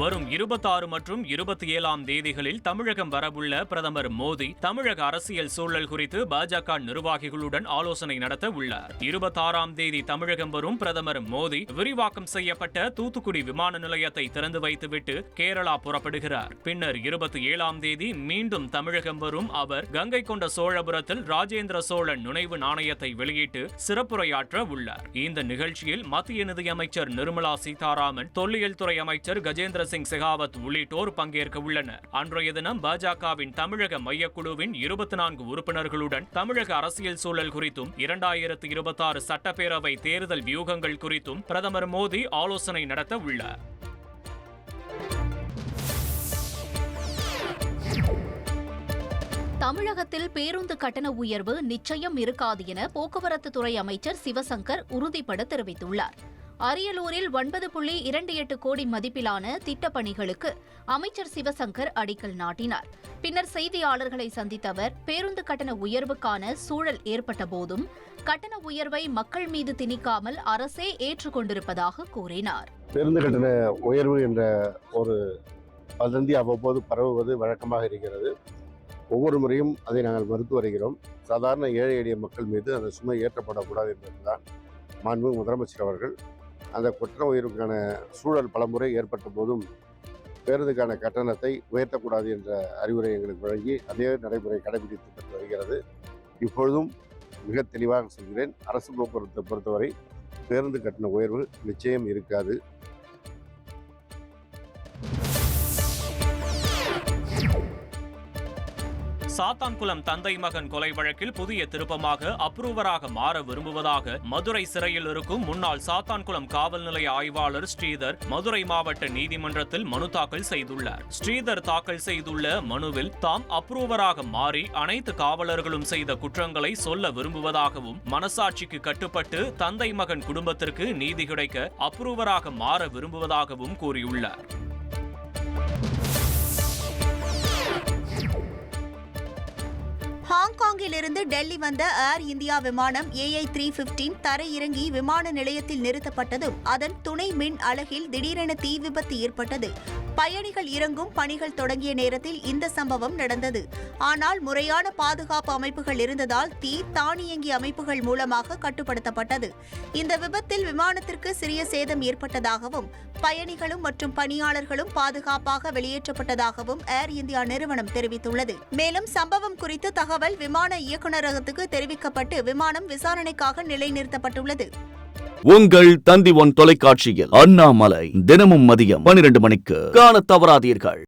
வரும் இருபத்தாறு மற்றும் இருபத்தி ஏழாம் தேதிகளில் தமிழகம் வரவுள்ள பிரதமர் மோடி தமிழக அரசியல் சூழல் குறித்து பாஜக நிர்வாகிகளுடன் ஆலோசனை நடத்த உள்ளார். இருபத்தாறாம் தேதி தமிழகம் வரும் பிரதமர் மோடி விரிவாக்கம் செய்யப்பட்ட தூத்துக்குடி விமான நிலையத்தை திறந்து வைத்துவிட்டு கேரளா புறப்படுகிறார். பின்னர் இருபத்தி ஏழாம் தேதி மீண்டும் தமிழகம் வரும் அவர் கங்கை கொண்ட சோழபுரத்தில் ராஜேந்திர சோழன் நுழைவு நாணயத்தை வெளியிட்டு சிறப்புரையாற்ற உள்ளார். இந்த நிகழ்ச்சியில் மத்திய நிதியமைச்சர் நிர்மலா சீதாராமன் தொல்லியல் துறை அமைச்சர் கஜேந்திர சிங் செகாவத் உள்ளிட்டோர் பங்கேற்க உள்ளனர். அன்றைய தினம் பாஜகவின் தமிழக மையக்குழுவின் இருபத்தி நான்கு உறுப்பினர்களுடன் தமிழக அரசியல் சூழல் குறித்தும் இரண்டாயிரத்து இருபத்தாறு சட்டப்பேரவை தேர்தல் வியூகங்கள் குறித்தும் பிரதமர் மோடி ஆலோசனை நடத்த உள்ளார். தமிழகத்தில் பேருந்து கட்டண உயர்வு நிச்சயம் இருக்காது என போக்குவரத்து துறை அமைச்சர் சிவசங்கர் உறுதிபட தெரிவித்துள்ளார். அரியலூரில் ஒன்பது புள்ளி இரண்டு எட்டு கோடி மதிப்பிலான திட்டப்பணிகளுக்கு அமைச்சர் சிவசங்கர் அடிக்கல் நாட்டினார். பின்னர் செய்தியாளர்களை சந்தித்த அவர் பேருந்து கட்டண உயர்வுக்கான சூழல் ஏற்பட்ட போதும் கட்டண உயர்வை மக்கள் மீது திணிக்காமல் அரசே ஏற்றுக்கொண்டிருப்பதாக கூறினார். பேருந்து கட்டண உயர்வு என்ற ஒரு வதந்தி அவ்வப்போது பரவுவது வழக்கமாக இருக்கிறது. ஒவ்வொரு முறையும் அதை நாங்கள் மறுத்து வருகிறோம். சாதாரண ஏழை எளிய மக்கள் மீது அந்த சுமை ஏற்றப்படக்கூடாது என்பதுதான் மாண்பு முதலமைச்சர் அவர்கள் அந்த குற்ற உயர்வுக்கான சூழல் பலமுறை ஏற்பட்ட போதும் பேருந்துக்கான கட்டணத்தை உயர்த்தக்கூடாது என்ற அறிவுரை எங்களுக்கு வழங்கி அதே நடைமுறை கடைபிடித்து வருகிறது. இப்பொழுதும் மிக தெளிவாக சொல்கிறேன் அரசு போக்குவரத்தை பொறுத்தவரை பேருந்து கட்டண உயர்வு நிச்சயம் இருக்காது. சாத்தான்குளம் தந்தை மகன் கொலை வழக்கில் புதிய திருப்பமாக அப்ரூவராக மாற விரும்புவதாக மதுரை சிறையில் இருக்கும் முன்னாள் சாத்தான்குளம் காவல் நிலைய ஆய்வாளர் ஸ்ரீதர் மதுரை மாவட்ட நீதிமன்றத்தில் மனு தாக்கல் செய்துள்ளார். ஸ்ரீதர் தாக்கல் செய்துள்ள மனுவில் தாம் அப்ரூவராக மாறி அனைத்து காவலர்களும் செய்த குற்றங்களை சொல்ல விரும்புவதாகவும் மனசாட்சிக்கு கட்டுப்பட்டு தந்தை மகன் குடும்பத்திற்கு நீதி கிடைக்க அப்ரூவராக மாற விரும்புவதாகவும் கூறியுள்ளார். ஹாங்காங்கிலிருந்து டெல்லி வந்த ஏர் இந்தியா விமானம் ஏஐ த்ரீ பிப்டீன் தரையிறங்கி விமான நிலையத்தில் நிறுத்தப்பட்டதும் அதன் துணை மின் அலகில் திடீரென தீ விபத்து ஏற்பட்டது. பயணிகள் இறங்கும் பணிகள் தொடங்கிய நேரத்தில் இந்த சம்பவம் நடந்தது. ஆனால் முறையான பாதுகாப்பு அமைப்புகள் இருந்ததால் தீ தானியங்கி அமைப்புகள் மூலமாக கட்டுப்படுத்தப்பட்டது. இந்த விபத்தில் விமானத்திற்கு சிறிய சேதம் ஏற்பட்டதாகவும் பயணிகளும் மற்றும் பணியாளர்களும் பாதுகாப்பாக வெளியேற்றப்பட்டதாகவும் ஏர் இந்தியா நிறுவனம் தெரிவித்துள்ளது. மேலும் சம்பவம் குறித்து தகவல் விமான இயக்குநரகத்துக்கு தெரிவிக்கப்பட்டு விமானம் விசாரணைக்காக நிலைநிறுத்தப்பட்டுள்ளது. உங்கள் தந்தி ஒன் தொலைக்காட்சியில் அண்ணாமலை தினமும் மதியம் பனிரெண்டு மணிக்கு காண தவறாதீர்கள்.